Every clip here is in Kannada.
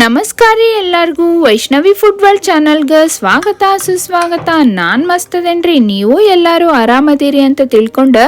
ನಮಸ್ಕಾರ ರೀ ಎಲ್ಲರಿಗೂ. ವೈಷ್ಣವಿ ಫುಟ್ಬಾಲ್ ಚಾನಲ್ಗೆ ಸ್ವಾಗತ, ಸುಸ್ವಾಗತ. ನಾನು ಮಸ್ತದೇನ್ರಿ, ನೀವು ಎಲ್ಲರೂ ಆರಾಮದಿರಿ ಅಂತ ತಿಳ್ಕೊಂಡು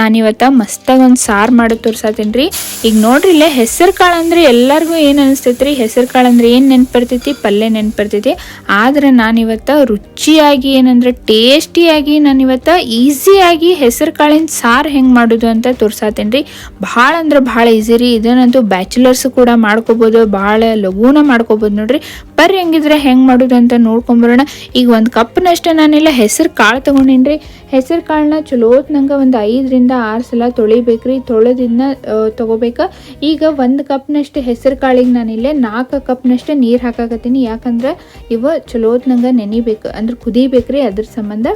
ನಾನಿವತ್ತ ಮಸ್ತಾಗಿ ಒಂದು ಸಾರು ಮಾಡೋದು ತೋರ್ಸಾತೀನಿ ರೀ ಈಗ ನೋಡ್ರಿ ಇಲ್ಲೇ ಹೆಸರು ಕಾಳು ಅಂದರೆ ಎಲ್ಲರಿಗೂ ಏನು ಅನಿಸ್ತೈತೆ ರೀ ಹೆಸರು ಕಾಳು ಅಂದ್ರೆ ಏನು ನೆನ್ಪು ಬರ್ತೈತಿ ಪಲ್ಯ ನೆನ್ಪು ಬರ್ತೈತಿ ಆದ್ರೆ ನಾನಿವತ್ತ ರುಚಿಯಾಗಿ ಏನಂದ್ರೆ ಟೇಸ್ಟಿಯಾಗಿ ನಾನಿವತ್ತ ಈಸಿಯಾಗಿ ಹೆಸರು ಕಾಳಿನ ಸಾರು ಹೆಂಗೆ ಮಾಡೋದು ಅಂತ ತೋರ್ಸಾತೀನಿ ರೀ ಭಾಳ ಅಂದ್ರೆ ಭಾಳ ಈಸಿ ರೀ. ಇದನ್ನಂತೂ ಬ್ಯಾಚುಲರ್ಸ್ ಕೂಡ ಮಾಡ್ಕೋಬೋದು, ಭಾಳ ಲಘೂನ ಮಾಡ್ಕೋಬೋದು ನೋಡ್ರಿ. ಬರ್ರಿ ಹೆಂಗಿದ್ರೆ ಹೆಂಗೆ ಮಾಡೋದು ಅಂತ ನೋಡ್ಕೊಂಬರೋಣ. ಈಗ ಒಂದು ಕಪ್ನಷ್ಟು ನಾನೆಲ್ಲ ಹೆಸರು ಕಾಳು ತೊಗೊಂಡೀನಿ ರೀ ಹೆಸರು ಕಾಳನ್ನ ಚಲೋತ್ನಂಗೆ ಒಂದು ಐದರಿಂದ ಆರು ಸಲ ತೊಳಿಬೇಕ್ರಿ, ತೊಳೆದಿದ್ನ ತೊಗೋಬೇಕು. ಈಗ ಒಂದು ಕಪ್ನಷ್ಟು ಹೆಸರು ಕಾಳಿಗೆ ನಾನಿಲ್ಲೇ ನಾಲ್ಕು ಕಪ್ನಷ್ಟು ನೀರು ಹಾಕಾಕತ್ತೀನಿ. ಯಾಕಂದ್ರೆ ಇವ ಚಲೋತ್ನಂಗೆ ನೆನಿಬೇಕು, ಅಂದ್ರೆ ಕುದಿಬೇಕ್ರಿ ಅದ್ರ ಸಂಬಂಧ.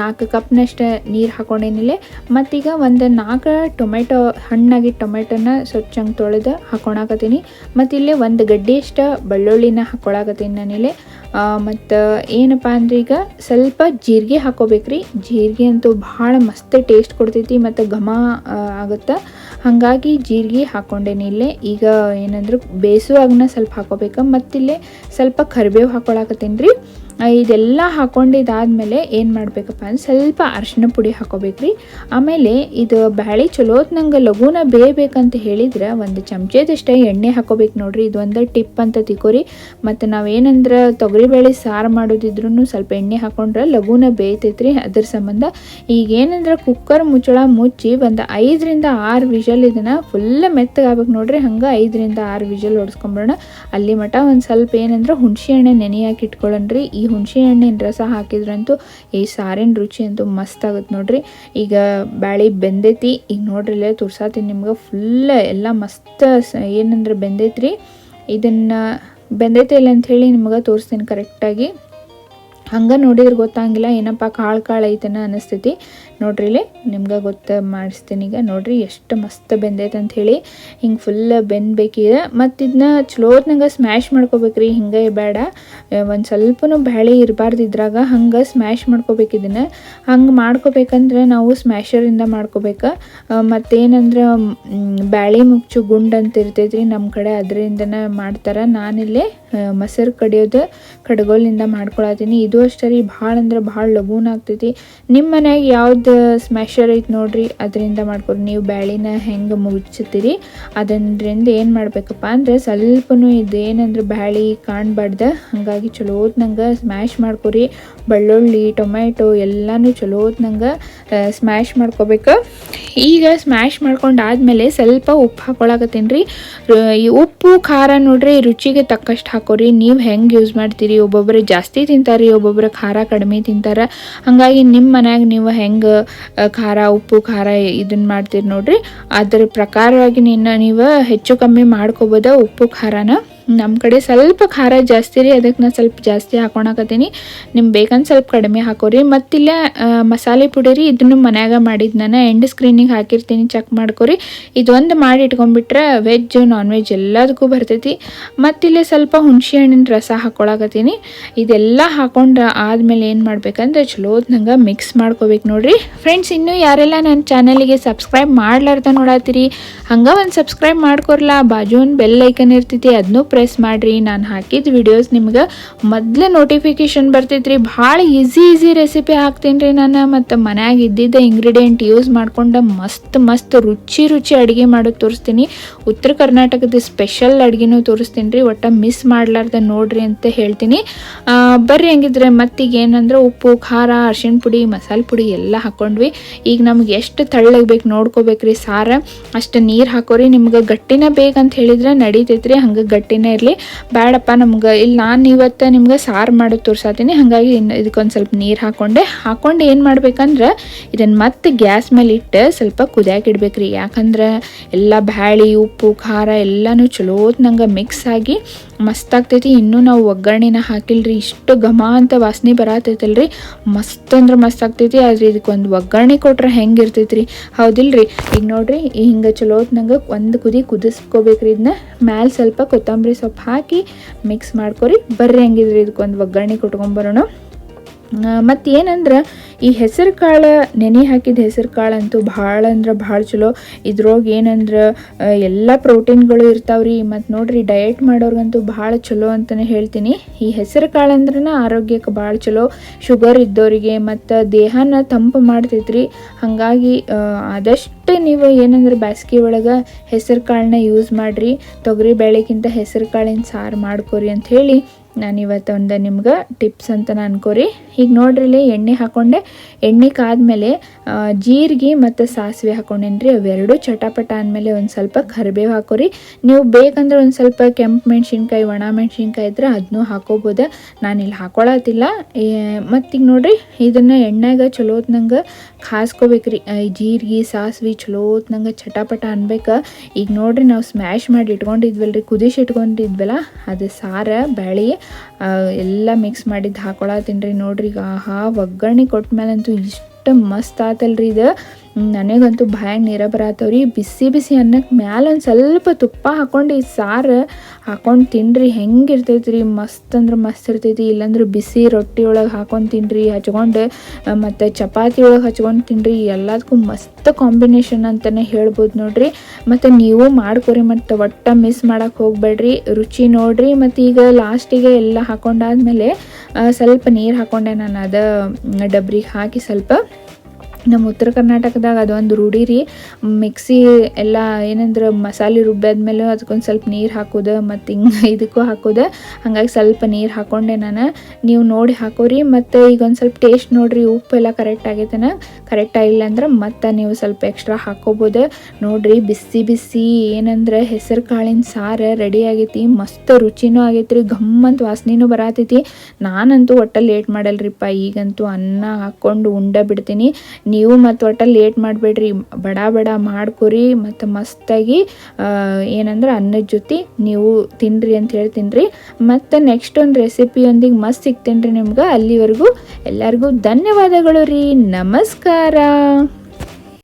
ನಾಲ್ಕು ಕಪ್ನಷ್ಟು ನೀರು ಹಾಕೊಂಡೇನಿಲ್ಲ ಮತ್ತೀಗ ಒಂದು ನಾಲ್ಕು ಟೊಮೆಟೊ ಹಣ್ಣಾಗಿ ಟೊಮೆಟೊನ ಸ್ವಚ್ಛಂಗೆ ತೊಳೆದು ಹಾಕೊಳಕತ್ತೀನಿ ಮತ್ತು ಇಲ್ಲೇ ಒಂದು ಗಡ್ಡೆಯಷ್ಟು ಬೆಳ್ಳುಳ್ಳಿನ ಹಾಕೊಳಕತ್ತೀನಿ ನಾನಿಲ್ಲೇ ಮತ್ತು ಏನಪ್ಪ ಅಂದ್ರೆ ಈಗ ಸ್ವಲ್ಪ ಜೀರಿಗೆ ಹಾಕೋಬೇಕ್ರಿ. ಜೀರಿಗೆ ಅಂತೂ ಭಾಳ ಮಸ್ತ್ ಟೇಸ್ಟ್ ಕೊಡ್ತೈತಿ. ಮತ್ತು ಘಮ ಆಗುತ್ತೆ. ಹಾಗಾಗಿ ಜೀರಿಗೆ ಹಾಕ್ಕೊಂಡೇನಿ ಇಲ್ಲೇ ಈಗ ಏನಂದ್ರೆ ಬೇಯಿಸುವಾಗನ ಸ್ವಲ್ಪ ಹಾಕೋಬೇಕು ಮತ್ತಿಲ್ಲೇ ಸ್ವಲ್ಪ ಕರಿಬೇವು ಹಾಕೊಳಕತ್ತೀನಿ ರೀ. ಇದೆಲ್ಲ ಹಾಕೊಂಡಿದ್ದಾದಮೇಲೆ ಏನು ಮಾಡಬೇಕಪ್ಪ ಅಂದ್ರೆ ಸ್ವಲ್ಪ ಅರಿಶಿನ ಪುಡಿ ಹಾಕೋಬೇಕ್ರಿ. ಆಮೇಲೆ ಇದು ಬ್ಯಾಳಿ ಚಲೋತ್ ನಂಗೆ ಲಘುನ ಬೇಯಬೇಕಂತ ಹೇಳಿದ್ರೆ ಒಂದು ಚಮಚದಷ್ಟೇ ಎಣ್ಣೆ ಹಾಕೋಬೇಕು ನೋಡ್ರಿ. ಇದು ಒಂದು ಟಿಪ್ ಅಂತ ತಿಕೋರಿ ಮತ್ತು ನಾವೇನಂದ್ರೆ ತೊಗರಿಬೇಳೆ ಸಾರು ಮಾಡೋದಿದ್ರೂ ಸ್ವಲ್ಪ ಎಣ್ಣೆ ಹಾಕೊಂಡ್ರೆ ಲಘುನ ಬೇಯ್ತೈತ್ರಿ ಅದ್ರ ಸಂಬಂಧ. ಈಗ ಏನಂದ್ರೆ ಕುಕ್ಕರ್ ಮುಚ್ಚಳ ಮುಚ್ಚಿ ಒಂದು ಐದರಿಂದ ಆರು ವಿಷಲ್ ಇದನ್ನು ಫುಲ್ ಮೆತ್ತಗಾಗಬೇಕು ನೋಡ್ರಿ. ಹಂಗೆ ಐದರಿಂದ ಆರು ವಿಷಲ್ ಹೊಡ್ಸ್ಕೊಂಬಿಡೋಣ ಅಲ್ಲಿ ಮಟ ಒಂದು ಸ್ವಲ್ಪ ಏನಂದ್ರೆ ಹುಣಸೆ ಎಣ್ಣೆ ನೆನೆಯಾಗಿ ಇಟ್ಕೊಳ್ಳೋಣ್ರಿ ಈ ಹುಣಸೆ ಹಣ್ಣಿನ ರಸ ಹಾಕಿದ್ರಂತೂ ಈ ಸಾರಿನ ರುಚಿ ಅಂತೂ ಮಸ್ತ್ ಆಗುತ್ತೆ ನೋಡ್ರಿ. ಈಗ ಬ್ಯಾಳಿ ಬೆಂದೈತಿ. ಈಗ ನೋಡ್ರಿ ಇಲ್ಲೇ ತುರ್ಸಾತೀನಿ ನಿಮ್ಗೆ ಫುಲ್ ಎಲ್ಲ ಮಸ್ತ್ ಏನಂದ್ರೆ ಬೆಂದೈತ್ರಿ. ಇದನ್ನು ಬೆಂದೈತಿ ಇಲ್ಲ ಅಂಥೇಳಿ ನಿಮ್ಗೆ ತೋರಿಸ್ತೀನಿ ಕರೆಕ್ಟಾಗಿ ಹಂಗೆ ನೋಡಿದ್ರೆ ಗೊತ್ತಾಗಿಲ್ಲ. ಏನಪ್ಪ ಕಾಳು ಕಾಳು ಐತನ ಅನಿಸ್ತೈತಿ. ನೋಡ್ರಿ ಇಲ್ಲಿ, ನಿಮ್ಗೆ ಗೊತ್ತು ಮಾಡಿಸ್ತೀನಿ ಈಗ. ನೋಡ್ರಿ ಎಷ್ಟು ಮಸ್ತ್ ಬೆಂದೈತೆ ಅಂತ ಹೇಳಿ. ಹಿಂಗೆ ಫುಲ್ ಬೆಂದಬೇಕಿದೆ ಮತ್ತು ಇದನ್ನ ಚಲೋತ್ನಾಗ ಸ್ಮ್ಯಾಶ್ ಮಾಡ್ಕೋಬೇಕ್ರಿ. ಹಿಂಗೆ ಬೇಡ. ಒಂದು ಸ್ವಲ್ಪನು ಬ್ಯಾಳೆ ಇರಬಾರ್ದು ಇದ್ರಾಗ ಹಂಗೆ ಸ್ಮ್ಯಾಶ್ ಮಾಡ್ಕೋಬೇಕು ಇದನ್ನು. ಹಂಗೆ ಮಾಡ್ಕೋಬೇಕಂದ್ರೆ ನಾವು ಸ್ಮ್ಯಾಶರಿಂದ ಮಾಡ್ಕೋಬೇಕು. ಮತ್ತೇನಂದ್ರೆ ಬ್ಯಾಳೆ ಮುಚ್ಚು ಗುಂಡ್ ಅಂತ ಇರ್ತೈತ್ರಿ ನಮ್ಮ ಕಡೆ ಅದರಿಂದನೇ ಮಾಡ್ತಾರೆ. ನಾನಿಲ್ಲಿ ಮೊಸರು ಕಡಿಯೋದು ಕಡ್ಗೋಲಿಂದ ಮಾಡ್ಕೊಳತ್ತೀನಿ. ಇದು ಅಷ್ಟೇ ರೀ ಭಾಳ ಅಂದ್ರೆ ಭಾಳ ಲಘೂನ ಆಗ್ತೈತಿ. ನಿಮ್ಮ ಮನೆಯಾಗ ಯಾವ್ದು ಸ್ಮ್ಯಾಶರ್ ಐತೆ ನೋಡ್ರಿ. ಅದರಿಂದ ಮಾಡ್ಕೊರಿ ನೀವು ಬ್ಯಾಳಿನ ಹೆಂಗೆ ಮುಚ್ಚುತ್ತೀರಿ ಅದರಿಂದ ಏನು ಮಾಡಬೇಕಪ್ಪ ಅಂದರೆ ಸ್ವಲ್ಪನು ಇದು ಏನಂದ್ರೆ ಬ್ಯಾಳಿ ಕಾಣಬಾರ್ದು. ಹಾಗಾಗಿ ಚಲೋತ್ ನಂಗೆ ಸ್ಮ್ಯಾಶ್ ಮಾಡ್ಕೊರಿ. ಬೆಳ್ಳುಳ್ಳಿ ಟೊಮೆಟೊ ಎಲ್ಲನೂ ಚಲೋತ್ನಂಗೆ ಸ್ಮ್ಯಾಶ್ ಮಾಡ್ಕೋಬೇಕು. ಈಗ ಸ್ಮ್ಯಾಶ್ ಮಾಡ್ಕೊಂಡಾದ್ಮೇಲೆ ಸ್ವಲ್ಪ ಉಪ್ಪು ಹಾಕೊಳಕತ್ತೀನಿ ಈ ಉಪ್ಪು, ಖಾರ ನೋಡ್ರಿ ರುಚಿಗೆ ತಕ್ಕಷ್ಟು ಹಾಕೋರಿ. ನೀವು ಹೆಂಗೆ ಯೂಸ್ ಮಾಡ್ತೀರಿ? ಒಬ್ಬೊಬ್ಬರು ಜಾಸ್ತಿ ತಿಂತಾರೆ ಒಬ್ಬೊಬ್ಬರು ಖಾರ ಕಡಿಮೆ ತಿಂತಾರೆ. ಹಾಗಾಗಿ ನಿಮ್ಮ ಮನ್ಯಾಗ ನೀವು ಹೆಂಗೆ ಖಾರ, ಉಪ್ಪು, ಖಾರ ಇದನ್ನ ಮಾಡ್ತೀರಿ ನೋಡ್ರಿ. ಅದ್ರ ಪ್ರಕಾರವಾಗಿ ನಿನ್ನ ನೀವು ಹೆಚ್ಚು ಕಮ್ಮಿ ಮಾಡ್ಕೋಬೋದ ಉಪ್ಪು, ಖಾರನ. ನಮ್ಮ ಕಡೆ ಸ್ವಲ್ಪ ಖಾರ ಜಾಸ್ತಿ ರೀ ಅದಕ್ಕೆ ನಾನು ಸ್ವಲ್ಪ ಜಾಸ್ತಿ ಹಾಕೊಳಕತ್ತೀನಿ ನಿಮ್ಗೆ ಬೇಕಂದ್ರೆ ಸ್ವಲ್ಪ ಕಡಿಮೆ ಹಾಕೋರಿ. ಇಲ್ಲ ಮಸಾಲೆ ಪುಡಿ ರೀ, ಇದನ್ನು ಮನ್ಯಾಗ ಮಾಡಿದ್ದು ನಾನು ಎಂಡ್ ಸ್ಕ್ರೀನಿಗೆ ಹಾಕಿರ್ತೀನಿ ಚೆಕ್ ಮಾಡ್ಕೊರಿ. ಇದೊಂದು ಮಾಡಿ ಇಟ್ಕೊಂಡ್ಬಿಟ್ರೆ ವೆಜ್ ನಾನ್ ವೆಜ್ ಎಲ್ಲದಕ್ಕೂ ಬರ್ತೈತಿ. ಮತ್ತಿಲ್ಲೇ ಸ್ವಲ್ಪ ಹುಣಸೆ ಹಣ್ಣಿನ ರಸ ಹಾಕೊಳಕತ್ತೀನಿ. ಇದೆಲ್ಲ ಹಾಕೊಂಡು ಆದಮೇಲೆ ಏನು ಮಾಡ್ಬೇಕಂದ್ರೆ ಚಲೋ ನಂಗೆ ಮಿಕ್ಸ್ ಮಾಡ್ಕೋಬೇಕು ನೋಡಿರಿ. ಫ್ರೆಂಡ್ಸ್ ಇನ್ನೂ ಯಾರೆಲ್ಲ ನನ್ನ ಚಾನಲಿಗೆ ಸಬ್ಸ್ಕ್ರೈಬ್ ಮಾಡ್ಲಾರ್ದ ನೋಡತ್ತೀರಿ ಹಂಗೆ ಒಂದು ಸಬ್ಸ್ಕ್ರೈಬ್ ಮಾಡ್ಕೊರ್ಲ. ಬಾಜು ಒಂದು ಬೆಲ್ ಐಕನ್ ಇರ್ತೈತಿ ಅದನ್ನೂ ಪ್ರೆಸ್ ಮಾಡಿರಿ, ನಾನು ಹಾಕಿದ ವಿಡಿಯೋಸ್ ನಿಮ್ಗೆ ಮೊದಲೇ ನೋಟಿಫಿಕೇಶನ್ ಬರ್ತೈತ್ರಿ. ಭಾಳ ಈಸಿ ಈಸಿ ರೆಸಿಪಿ ಹಾಕ್ತೀನಿ ರೀ ನಾನು. ಮತ್ತು ಮನ್ಯಾಗ ಇದ್ದಿದ್ದ ಇಂಗ್ರೀಡಿಯೆಂಟ್ ಯೂಸ್ ಮಾಡ್ಕೊಂಡು ಮಸ್ತ್ ಮಸ್ತ್ ರುಚಿ ರುಚಿ ಅಡುಗೆ ಮಾಡೋದು ತೋರಿಸ್ತೀನಿ. ಉತ್ತರ ಕರ್ನಾಟಕದ ಸ್ಪೆಷಲ್ ಅಡುಗೆನೂ ತೋರಿಸ್ತೀನಿ. ರೀ ಒಟ್ಟು ಮಿಸ್ ಮಾಡ್ಲಾರ್ದ ನೋಡ್ರಿ ಅಂತ ಹೇಳ್ತೀನಿ. ಬರ್ರಿ ಹೆಂಗಿದ್ರೆ ಮತ್ತೀಗ ಏನಂದ್ರೆ ಉಪ್ಪು, ಖಾರ, ಅರ್ಶಿಣ ಪುಡಿ, ಮಸಾಲೆ ಪುಡಿ ಎಲ್ಲ ಹಾಕ್ಕೊಂಡ್ವಿ ಈಗ ನಮ್ಗೆ ಎಷ್ಟು ತೆಳ್ಳಗ್ಬೇಕು ನೋಡ್ಕೋಬೇಕ್ರಿ ಸಾರ. ಅಷ್ಟು ನೀರು ಹಾಕೋರಿ. ನಿಮ್ಗೆ ಗಟ್ಟಿನ ಬೇಕಂತ ಹೇಳಿದ್ರೆ ನಡೀತೈತ್ರಿ. ಹಂಗೆ ಗಟ್ಟಿನೇ ಇರಲಿ. ಬೇಡಪ್ಪ ನಮ್ಗೆ, ಇಲ್ಲಿ ನಾನು ಇವತ್ತು ನಿಮ್ಗೆ ಸಾರು ಮಾಡೋದು ತೋರ್ಸಾತೀನಿ. ಹಾಗಾಗಿ ಇನ್ನು ಇದಕ್ಕೊಂದು ಸ್ವಲ್ಪ ನೀರು ಹಾಕ್ಕೊಂಡೆ ಹಾಕೊಂಡು ಏನು ಮಾಡ್ಬೇಕಂದ್ರೆ ಇದನ್ನು ಮತ್ತೆ ಗ್ಯಾಸ್ ಮೇಲೆ ಇಟ್ಟು ಸ್ವಲ್ಪ ಕುದಿಯಾಕೆ ಇಡ್ಬೇಕ್ರಿ. ಯಾಕಂದ್ರೆ, ಎಲ್ಲ ಬ್ಯಾಳಿ, ಉಪ್ಪು, ಖಾರ ಎಲ್ಲನೂ ಚಲೋತ್ ನಂಗೆ ಮಿಕ್ಸ್ ಆಗಿ ಮಸ್ತ್ ಆಗ್ತೈತಿ ಇನ್ನೂ ನಾವು ಒಗ್ಗರಣೆನ ಹಾಕಿಲ್ರಿ. ಇಷ್ಟು ಘಮ ಅಂತ ವಾಸನೆ ಬರತೈತಲ್ರಿ. ಮಸ್ತ್ ಅಂದ್ರೆ ಮಸ್ತ್ ಆಗ್ತೈತಿ. ಆದ್ರೆ ಇದಕ್ಕೆ ಒಂದು ಒಗ್ಗರಣೆ ಕೊಟ್ರೆ ಹೆಂಗೆ ಇರ್ತೈತ್ರಿ ಹೌದಿಲ್ರಿ? ಈಗ ನೋಡ್ರಿ, ಹಿಂಗೆ ಚಲೋ ನಂಗೆ ಒಂದು ಕುದಿ ಕುದಿಸ್ಕೋಬೇಕ್ರಿ ಇದನ್ನ ಮ್ಯಾಲೆ ಸ್ವಲ್ಪ ಕೊತ್ತಂಬರಿ ಸೊಪ್ಪು ಹಾಕಿ ಮಿಕ್ಸ್ ಮಾಡ್ಕೊರಿ. ಬರ್ರಿ ಹೆಂಗಿದ್ರಿ ಇದಕ್ಕೊಂದು ಒಗ್ಗರಣೆ ಕೊಟ್ಕೊಂಬರೋಣ ಮತ್ತು ಏನಂದ್ರೆ ಈ ಹೆಸರು ಕಾಳು, ನೆನೆ ಹಾಕಿದ ಹೆಸರು ಕಾಳು ಅಂತೂ ಭಾಳ ಅಂದ್ರೆ ಭಾಳ ಚಲೋ. ಇದ್ರೊಳಗೆ ಏನಂದ್ರೆ ಎಲ್ಲ ಪ್ರೋಟೀನ್ಗಳು ಇರ್ತಾವ್ರಿ. ಮತ್ತು ನೋಡ್ರಿ ಡಯಟ್ ಮಾಡೋರ್ಗಂತೂ ಭಾಳ ಚಲೋ ಅಂತಲೇ ಹೇಳ್ತೀನಿ. ಈ ಹೆಸರು ಕಾಳು ಅಂದ್ರೆ ಆರೋಗ್ಯಕ್ಕೆ ಭಾಳ ಚಲೋ. ಶುಗರ್ ಇದ್ದವರಿಗೆ ಮತ್ತು ದೇಹನ ತಂಪು ಮಾಡ್ತೈತ್ರಿ. ಹಾಗಾಗಿ ಆದಷ್ಟು ನೀವು ಏನಂದ್ರೆ ಬ್ಯಾಸ್ಗೆ ಒಳಗೆ ಹೆಸರು ಕಾಳನ್ನ ಯೂಸ್ ಮಾಡಿರಿ. ತೊಗರಿ ಬೇಳೆಗಿಂತ ಹೆಸರು ಕಾಳಿನ ಸಾರು ಮಾಡ್ಕೊರಿ ಅಂತ ಹೇಳಿ ನಾನು ಇವತ್ತು ಒಂದು ನಿಮ್ಗೆ ಟಿಪ್ಸ್ ಅಂತ ನಾನು ಅನ್ಕೋರಿ ಈಗ ನೋಡ್ರಿ ಇಲ್ಲಿ ಎಣ್ಣೆ ಹಾಕೊಂಡೆ. ಎಣ್ಣೆ ಕಾದ್ಮೇಲೆ ಜೀರಿಗೆ ಮತ್ತು ಸಾಸಿವೆ ಹಾಕೊಂಡೇನ್ರಿ ಅವೆರಡು ಚಟಾಪಟ ಅಂದಮೇಲೆ ಒಂದು ಸ್ವಲ್ಪ ಕರಿಬೇವು ಹಾಕೋರಿ. ನೀವು ಬೇಕಂದ್ರೆ ಒಂದು ಸ್ವಲ್ಪ ಕೆಂಪು ಮೆಣಸಿನ್ಕಾಯಿ ಒಣ ಮೆಣಸಿನ್ಕಾಯಿ ಇದ್ರೆ ಅದನ್ನೂ ಹಾಕೋಬೋದು. ನಾನಿಲ್ಲಿ ಹಾಕೊಳತ್ತಿಲ್ಲ. ಈಗ ನೋಡ್ರಿ ಇದನ್ನು ಎಣ್ಣೆಗೆ ಚಲೋತ್ನಂಗೆ ಕಾಸ್ಕೋಬೇಕ್ರಿ. ಆ, ಈ ಜೀರಿಗೆ ಸಾಸ್ವೆ ಚಲೋತ್ನಂಗೆ ಚಟಾಪಟ ಅನ್ಬೇಕು. ಈಗ ನೋಡ್ರಿ ನಾವು ಸ್ಮ್ಯಾಶ್ ಮಾಡಿ ಇಟ್ಕೊಂಡಿದ್ವಲ್ರಿ ಕುದಿಸಿ ಇಟ್ಕೊಂಡಿದ್ವಲ್ಲ ಅದು ಸಾರ ಬ್ಯಾಳಿ ಆ, ಎಲ್ಲ ಮಿಕ್ಸ್ ಮಾಡಿದ್ದು ಹಾಕೊಳತ್ತೀನಿ ರೀ ನೋಡ್ರಿ ಈಗ. ಆಹಾ ಒಗ್ಗರಣೆ ಕೊಟ್ಮೇಲಂತೂ ಇಷ್ಟು ಮಸ್ತ್ ಆತಲ್ರಿ ಇದು. ನನಗಂತೂ ಭಯ ನೀರ ಬಿಸಿ ಬಿಸಿ ಅನ್ನಕ್ಕೆ ಮ್ಯಾಲೆ ಒಂದು ಸ್ವಲ್ಪ ತುಪ್ಪ ಹಾಕ್ಕೊಂಡು ಈ ಸಾರು ಹಾಕೊಂಡು ತಿನ್ರಿ. ಹೆಂಗೆ ಇರ್ತೈತೆ ಮಸ್ತ್ ಅಂದ್ರೆ ಮಸ್ತ್ ಇರ್ತೈತಿ. ಇಲ್ಲಾಂದ್ರೆ ಬಿಸಿ ರೊಟ್ಟಿ ಒಳಗೆ ಹಾಕೊಂಡು ತಿನ್ರಿ ಹಚ್ಕೊಂಡು ಮತ್ತು ಚಪಾತಿ ಒಳಗೆ ಹಚ್ಕೊಂಡು ತಿನ್ರಿ. ಎಲ್ಲದಕ್ಕೂ ಮಸ್ತ್ ಕಾಂಬಿನೇಷನ್ ಅಂತಲೇ ಹೇಳ್ಬೋದು ನೋಡ್ರಿ. ಮತ್ತು ನೀವು ಮಾಡ್ಕೊರಿ ಮತ್ತು ಒಟ್ಟ ಮಿಸ್ ಮಾಡೋಕ್ಕೆ ಹೋಗ್ಬೇಡ್ರಿ. ರುಚಿ ನೋಡಿರಿ. ಮತ್ತು ಈಗ ಲಾಸ್ಟಿಗೆ ಎಲ್ಲ ಹಾಕೊಂಡಾದ್ಮೇಲೆ ಸ್ವಲ್ಪ ನೀರು ಹಾಕೊಂಡೆ ನಾನು ಅದ ಡಬ್ರಿಗೆ ಹಾಕಿ ಸ್ವಲ್ಪ ನಮ್ಮ ಉತ್ತರ ಕರ್ನಾಟಕದಾಗ ಅದೊಂದು ರೂಢಿ ರೀ. ಮಿಕ್ಸಿ ಎಲ್ಲ ಏನಂದ್ರೆ ಮಸಾಲೆ ರುಬ್ಬಾದ್ಮೇಲೆ ಅದಕ್ಕೊಂದು ಸ್ವಲ್ಪ ನೀರು ಹಾಕೋದು, ಮತ್ತು ಹಿಂಗೆ ಇದಕ್ಕೂ ಹಾಕೋದು. ಹಾಗಾಗಿ ಸ್ವಲ್ಪ ನೀರು ಹಾಕೊಂಡೆ ನಾನು. ನೀವು ನೋಡಿ ಹಾಕೋರಿ, ಮತ್ತು ಈಗ ಒಂದು ಸ್ವಲ್ಪ ಟೇಸ್ಟ್ ನೋಡ್ರಿ ಉಪ್ಪು ಎಲ್ಲ ಕರೆಕ್ಟ್ ಆಗೈತೆನ. ಕರೆಕ್ಟ್ ಆಗಿಲ್ಲ ಅಂದ್ರೆ ಮತ್ತೆ ನೀವು ಸ್ವಲ್ಪ ಎಕ್ಸ್ಟ್ರಾ ಹಾಕೋಬೋದು. ನೋಡಿರಿ ಬಿಸಿ ಬಿಸಿ ಏನಂದ್ರೆ ಹೆಸರು ಕಾಳಿನ ಸಾರು ರೆಡಿ ಆಗೈತಿ, ಮಸ್ತ್ ರುಚಿನೂ ಆಗೈತ್ರಿ ಘಮ್ ಅಂತ ವಾಸನೆನೂ ಬರತೈತಿ. ನಾನಂತೂ ಒಟ್ಟ ಲೇಟ್ ಮಾಡಲ್ರಿಪ್ಪ, ಈಗಂತೂ ಅನ್ನ ಹಾಕ್ಕೊಂಡು ಉಂಡ ಬಿಡ್ತೀನಿ. ನೀವು ಮತ್ತು ಒಟ್ಟು ಲೇಟ್ ಮಾಡಬೇಡ್ರಿ. ಬಡ ಬಡ ಮಾಡ್ಕೊರಿ ಮತ್ತು ಮಸ್ತಾಗಿ ಏನಂದ್ರೆ ಅನ್ನದ ಜೊತೆ ನೀವು ತಿನ್ರಿ ಅಂತ ಹೇಳ್ತೀನಿ ರೀ ಮತ್ತು ನೆಕ್ಸ್ಟ್ ಒಂದು ರೆಸಿಪಿಯೊಂದಿಗೆ ಮಸ್ತ್ ಸಿಗ್ತೇನೆ ರೀ ನಿಮ್ಗೆ. ಅಲ್ಲಿವರೆಗೂ ಎಲ್ಲರಿಗೂ ಧನ್ಯವಾದಗಳು ರೀ. ನಮಸ್ಕಾರ.